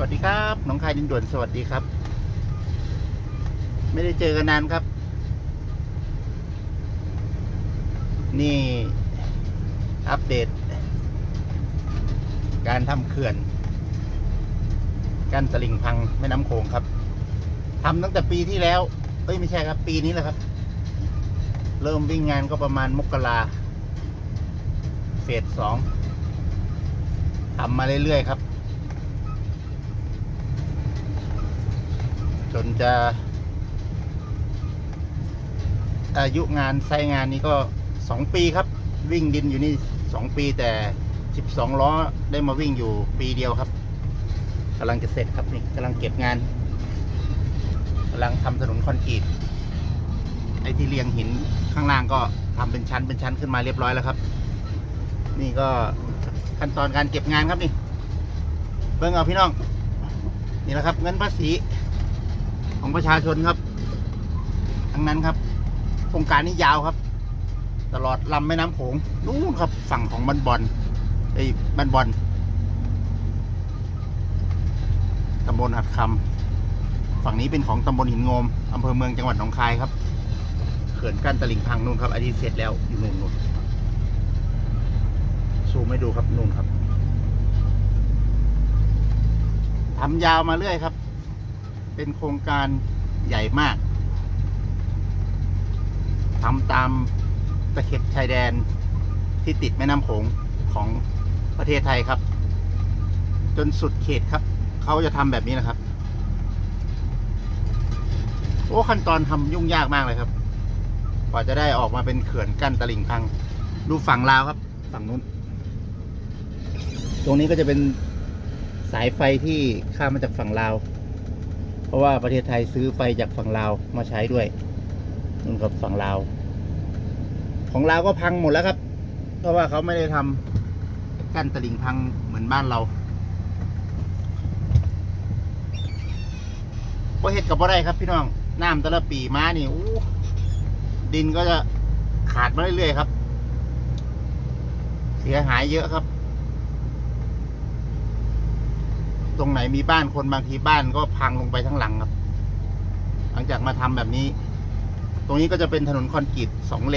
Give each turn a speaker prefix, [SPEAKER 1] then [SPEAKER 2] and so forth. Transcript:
[SPEAKER 1] วัสดีครับน้องคายดินด่วนสวัสดีครับ ไม่ได้เจอกันนานครับ นี่อัปเดต การทำเขื่อน กั้นตลิ่งพังแม่น้ำโขงครับทำตั้งแต่ปีที่แล้ว เอ้ยไม่ใช่ครับ ปีนี้แหละครับ เริ่มวิ่งงานก็ประมาณมกราเฟสสองทำมาเรื่อยๆครับ จนจะอายุงานไซงานนี้ก็สองปีครับ วิ่งดินอยู่นี่สองปีแต่สิบสองล้อได้มาวิ่งอยู่ปีเดียวครับกำลังจะเสร็จครับนี่กำลังเก็บงานกำลังทำถนนคอนกรีตไอ้ที่เรียงหินข้างล่างก็ทำเป็นชั้นเป็นชั้นขึ้นมาเรียบร้อยแล้วครับ นี่ก็ขั้นตอนการเก็บงานครับนี่เบิ่งเอาพี่น้อง นี่แหละครับ เงินภาษี ของประชาชนครับทั้งนั้นครับโครงการนี้ยาวครับ ตลอดลำแม่น้ำโขงนู่นครับฝั่งของบันบอนไอ้บันบอนตำบลหัดคำฝั่งนี้เป็นของตำบลหินงมอำเภอเมืองจังหวัดหนองคายครับเขื่อนกั้นตลิ่งพังนู่นครับอันนี้เสร็จแล้วอยู่นู่นนู่นซูมให้ดูครับนู่นครับทำยาวมาเรื่อยครับ เป็นโครงการใหญ่มากทำตามตะเข็บชายแดนที่ติดแม่น้ำโขงของประเทศไทยครับ จนสุดเขตครับ เขาจะทำแบบนี้นะครับ โอ้ขั้นตอนทำยุ่งยากมากเลยครับกว่าจะได้ออกมาเป็นเขื่อนกั้นตลิ่งพัง ดูฝั่งลาวครับ ฝั่งนู้น ตรงนี้ก็จะเป็นสายไฟที่ข้ามมาจากฝั่งลาว เพราะว่าประเทศไทยซื้อไฟจากฝั่งลาวมาใช้ด้วยนู่นครับฝั่งลาว ของลาวก็พังหมดแล้วครับ เพราะว่าเขาไม่ได้ทำกั้นตลิ่งพังเหมือนบ้านเราก็เห็ดกับบ่ได้ครับพี่น้องน้ำแต่ละปีมานี่ดินก็จะขาดมาเรื่อยๆครับ เสียหายเยอะครับ ตรงไหนมีบ้านคนบางทีบ้านก็พังลงไปทั้งหลังครับ หลังจากมาทำแบบนี้ ตรงนี้ก็จะเป็นถนนคอนกรีตสองเลน